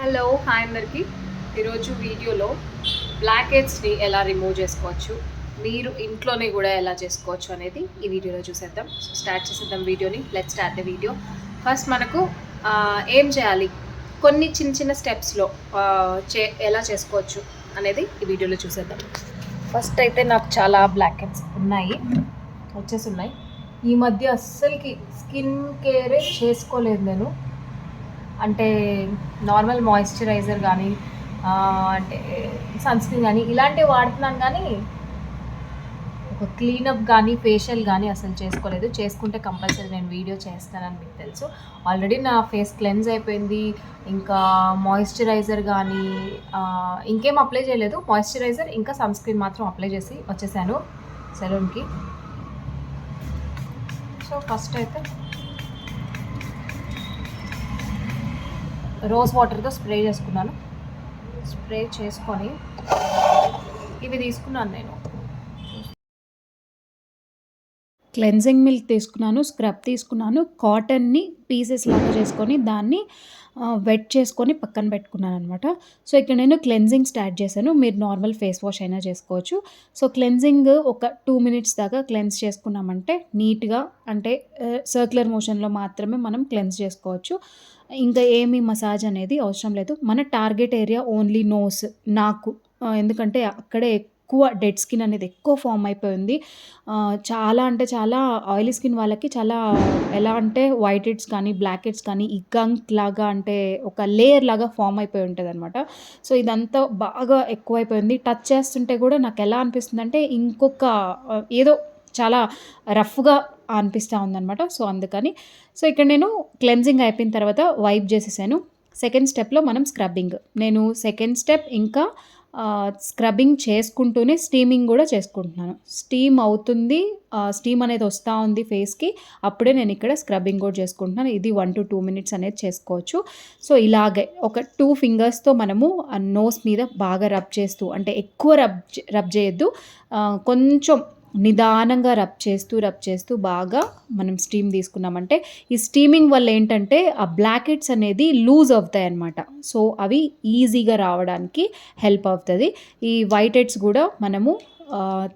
Hello hi అందరికి ఈరోజు వీడియోలో బ్లాక్ హెడ్స్ని ఎలా రిమూవ్ చేసుకోవచ్చు మీరు ఇంట్లోనే కూడా ఎలా చేసుకోవచ్చు అనేది ఈ వీడియోలో చూసేద్దాం. సో స్టార్ట్ చేసేద్దాం వీడియోని. Let start the video first మనకు ఏం చేయాలి? కొన్ని చిన్న చిన్న స్టెప్స్లో చే ఎలా చేసుకోవచ్చు అనేది ఈ వీడియోలో చూసేద్దాం. ఫస్ట్ అయితే నాకు చాలా బ్లాక్ హెడ్స్ ఉన్నాయి. వచ్చేసి ఉన్నాయి. ఈ మధ్య అస్సలకి స్కిన్ కేరే చేసుకోలేదు నేను. అంటే నార్మల్ మాయిశ్చరైజర్ కానీ అంటే సన్ స్క్రీన్ కానీ ఇలాంటివి వాడుతున్నాను కానీ ఒక క్లీనప్ కానీ ఫేషియల్ కానీ అసలు చేసుకోలేదు. చేసుకుంటే కంపల్సరీ నేను వీడియో చేస్తానని మీకు తెలుసు. ఆల్రెడీ నా ఫేస్ క్లెన్స్ అయిపోయింది. ఇంకా మాయిశ్చరైజర్ కానీ ఇంకేం అప్లై చేయలేదు. మాయిశ్చరైజర్ ఇంకా సన్ స్క్రీన్ మాత్రం అప్లై చేసి వచ్చేసాను. సెలూన్కి సో ఫస్ట్ అయితే రోజ్ వాటర్తో స్ప్రే చేసుకున్నాను. స్ప్రే చేసుకొని ఇవి తీసుకున్నాను నేను. క్లెన్జింగ్ మిల్క్ తీసుకున్నాను స్క్రబ్ తీసుకున్నాను కాటన్ని పీసెస్ లాగా చేసుకొని దాన్ని వెట్ చేసుకొని పక్కన పెట్టుకున్నాను అనమాట సో ఇక్కడ నేను క్లెన్జింగ్ స్టార్ట్ చేశాను. మీరు నార్మల్ ఫేస్ వాష్ అయినా చేసుకోవచ్చు. సో క్లెన్జింగ్ ఒక టూ మినిట్స్ దాకా క్లెన్స్ చేసుకున్నామంటే నీట్గా అంటే సర్క్యులర్ మోషన్లో మాత్రమే మనం క్లెన్స్ చేసుకోవచ్చు. ఇంకా ఏమీ మసాజ్ అనేది అవసరం లేదు. మన టార్గెట్ ఏరియా ఓన్లీ నోస్ నాకు. ఎందుకంటే అక్కడే ఎక్కువ డెడ్ స్కిన్ అనేది ఎక్కువ ఫామ్ అయిపోయింది. చాలా అంటే చాలా ఆయిలీ స్కిన్ వాళ్ళకి చాలా ఎలా అంటే వైట్ హెడ్స్ కానీ బ్లాక్ హెడ్స్ కానీ ఈ గంక్ లాగా అంటే ఒక లేయర్ లాగా ఫామ్ అయిపోయి ఉంటుంది అనమాట సో ఇదంతా బాగా ఎక్కువైపోయింది. టచ్ చేస్తుంటే కూడా నాకు ఎలా అనిపిస్తుంది అంటే ఇంకొక ఏదో చాలా రఫ్గా అనిపిస్తూ ఉందన్నమాట. సో అందుకని సో ఇక్కడ నేను క్లెన్జింగ్ అయిపోయిన తర్వాత వైప్ చేసేసాను. సెకండ్ స్టెప్లో మనం స్క్రబ్బింగ్. నేను సెకండ్ స్టెప్ ఇంకా స్క్రబ్బింగ్ చేసుకుంటూనే స్టీమింగ్ కూడా చేసుకుంటున్నాను. స్టీమ్ అవుతుంది స్టీమ్ అనేది వస్తూ ఉంది ఫేస్కి అప్పుడే నేను ఇక్కడ స్క్రబ్బింగ్ కూడా చేసుకుంటున్నాను. ఇది వన్ టు టూ మినిట్స్ అనేది చేసుకోవచ్చు. సో ఇలాగే ఒక టూ ఫింగర్స్తో మనము ఆ నోస్ మీద బాగా రబ్ చేస్తూ అంటే ఎక్కువ రబ్ రబ్ చేయొద్దు. కొంచెం నిదానంగా రబ్ చేస్తూ రబ్ చేస్తూ బాగా మనం స్టీమ్ తీసుకున్నామంటే ఈ స్టీమింగ్ వల్ల ఏంటంటే ఆ బ్లాక్ హెడ్స్ అనేది లూజ్ అవుతాయి అన్నమాట సో అవి ఈజీగా రావడానికి హెల్ప్ అవుతుంది. ఈ వైట్ హెడ్స్ కూడా మనము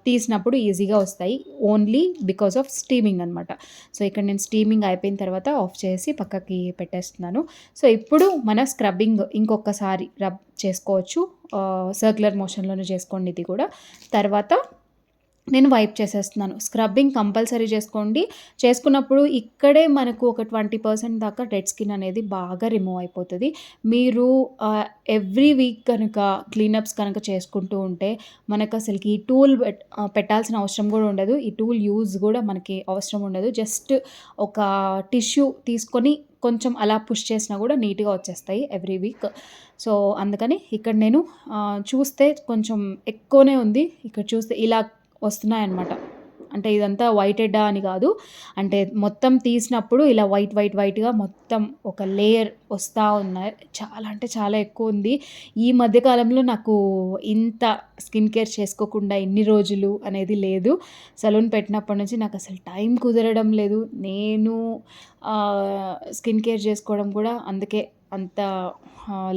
తీసినప్పుడు ఈజీగా వస్తాయి. ఓన్లీ బికాస్ ఆఫ్ స్టీమింగ్ అనమాట సో ఇక్కడ నేను స్టీమింగ్ అయిపోయిన తర్వాత ఆఫ్ చేసి పక్కకి పెట్టేస్తున్నాను. సో ఇప్పుడు మన స్క్రబ్బింగ్ ఇంకొకసారి రబ్ చేసుకోవచ్చు. సర్క్యులర్ మోషన్లోనే చేసుకోండి ఇది కూడా. తర్వాత నేను వైప్ చేసేస్తున్నాను. స్క్రబ్బింగ్ కంపల్సరీ చేసుకోండి. చేసుకున్నప్పుడు ఇక్కడే మనకు ఒక ట్వంటీ పర్సెంట్ దాకా డెడ్ స్కిన్ అనేది బాగా రిమూవ్ అయిపోతుంది. మీరు ఎవ్రీ వీక్ కనుక క్లీనప్స్ కనుక చేసుకుంటూ ఉంటే మనకు అసలుకి ఈ టూల్ పెట్- పెట్టాల్సిన అవసరం కూడా ఉండదు. ఈ టూల్ యూజ్ కూడా మనకి అవసరం ఉండదు. జస్ట్ ఒక టిష్యూ తీసుకొని కొంచెం అలా పుష్ చేసినా కూడా నీట్గా వచ్చేస్తాయి ఎవ్రీ వీక్. సో అందుకని ఇక్కడ నేను చూస్తే కొంచెం ఎక్కువనే ఉంది. ఇక్కడ చూస్తే ఇలా వస్తున్నాయన్నమాట. అంటే ఇదంతా వైట్ హెడ్డా అని కాదు. అంటే మొత్తం తీసినప్పుడు ఇలా వైట్ వైట్ వైట్గా మొత్తం ఒక లేయర్ వస్తూ ఉన్నాయి. చాలా అంటే చాలా ఎక్కువ ఉంది. ఈ మధ్యకాలంలో నాకు ఇంత స్కిన్ కేర్ చేసుకోకుండా ఇన్ని రోజులు అనేది లేదు. సలూన్ పెట్టినప్పటి నుంచి నాకు అసలు టైం కుదరడం లేదు. నేను స్కిన్ కేర్ చేసుకోవడం కూడా అందుకే అంత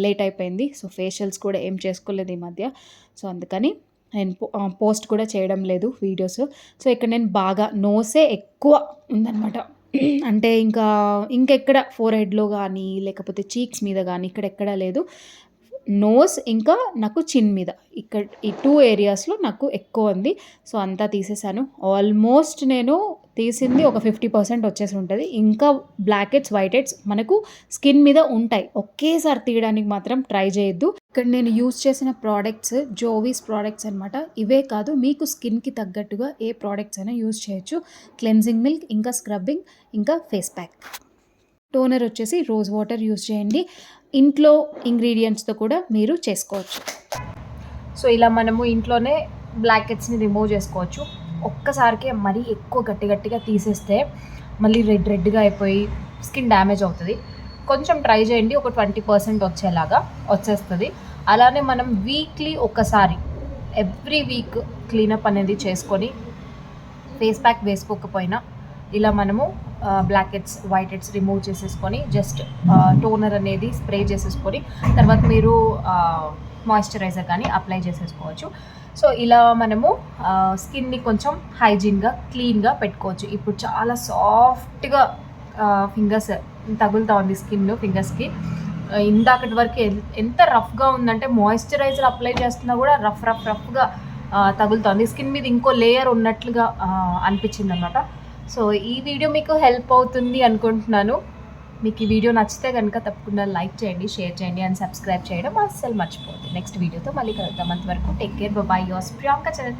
లేట్ అయిపోయింది. సో ఫేషియల్స్ కూడా ఏం చేసుకోలేదు ఈ మధ్య. సో అందుకని నేను పోస్ట్ కూడా చేయడం లేదు వీడియోస్. సో ఇక్కడ నేను బాగా నోసే ఎక్కువ ఉందన్నమాట. అంటే ఇంకా ఇంకెక్కడ ఫోర్ హెడ్లో కానీ లేకపోతే చీక్స్ మీద కానీ ఇక్కడ ఎక్కడ లేదు. నోస్ ఇంకా నాకు చిన్ మీద. ఇక్కడ ఈ టూ ఏరియాస్లో నాకు ఎక్కువ ఉంది. సో అంతా తీసేసాను. ఆల్మోస్ట్ నేను తీసింది ఒక ఫిఫ్టీ పర్సెంట్ వచ్చేసి ఉంటుంది. ఇంకా బ్లాక్ హెడ్స్ వైట్ హెడ్స్ మనకు స్కిన్ మీద ఉంటాయి. ఒకేసారి తీయడానికి మాత్రం ట్రై చేయొద్దు. ఇక్కడ నేను యూజ్ చేసిన ప్రోడక్ట్స్ జోవీస్ ప్రోడక్ట్స్ అనమాట ఇవే కాదు మీకు స్కిన్కి తగ్గట్టుగా ఏ ప్రోడక్ట్స్ అయినా యూజ్ చేయొచ్చు. క్లెన్జింగ్ మిల్క్ ఇంకా స్క్రబ్బింగ్ ఇంకా ఫేస్ ప్యాక్ టోనర్ వచ్చేసి రోజ్ వాటర్ యూజ్ చేయండి. ఇంట్లో ఇంగ్రీడియంట్స్తో కూడా మీరు చేసుకోవచ్చు. సో ఇలా మనము ఇంట్లోనే బ్లాక్ హెడ్స్ని రిమూవ్ చేసుకోవచ్చు. ఒక్కసారికే మరీ ఎక్కువ గట్టి గట్టిగా తీసేస్తే మళ్ళీ రెడ్ రెడ్గా అయిపోయి స్కిన్ డ్యామేజ్ అవుతుంది. కొంచెం ట్రై చేయండి ఒక ట్వంటీ పర్సెంట్ వచ్చేలాగా వచ్చేస్తుంది. అలానే మనం వీక్లీ ఒకసారి ఎవ్రీ వీక్ క్లీనప్ అనేది చేసుకొని ఫేస్ ప్యాక్ వేసుకోకపోయినా ఇలా మనము black heads white heads remove చేసేసుకొని జస్ట్ టోనర్ అనేది స్ప్రే చేసేసుకొని తర్వాత మీరు మాయిశ్చరైజర్ కానీ అప్లై చేసేసుకోవచ్చు. సో ఇలా మనము స్కిన్ని కొంచెం హైజీన్గా క్లీన్గా పెట్టుకోవచ్చు. ఇప్పుడు చాలా సాఫ్ట్గా ఫింగర్స్ తగులుతూ ఉంది స్కిన్ ఫింగర్స్కి. ఇందాకటి వరకు ఎంత రఫ్గా ఉందంటే మాయిశ్చరైజర్ అప్లై చేస్తున్నా కూడా రఫ్ రఫ్ రఫ్గా తగులుతోంది. స్కిన్ మీద ఇంకో లేయర్ ఉన్నట్లుగా అనిపించింది అనమాట సో ఈ వీడియో మీకు హెల్ప్ అవుతుంది అనుకుంటున్నాను. మీకు ఈ వీడియో నచ్చితే కనుక తప్పకుండా లైక్ చేయండి షేర్ చేయండి అండ్ సబ్స్క్రైబ్ చేయడం అస్సలు మర్చిపోతుంది నెక్స్ట్ వీడియోతో మళ్ళీ కలుద్దాం. అంతవరకు టేక్ కేర్. బాయ్ యోస్ ప్రియాంక ఛానల్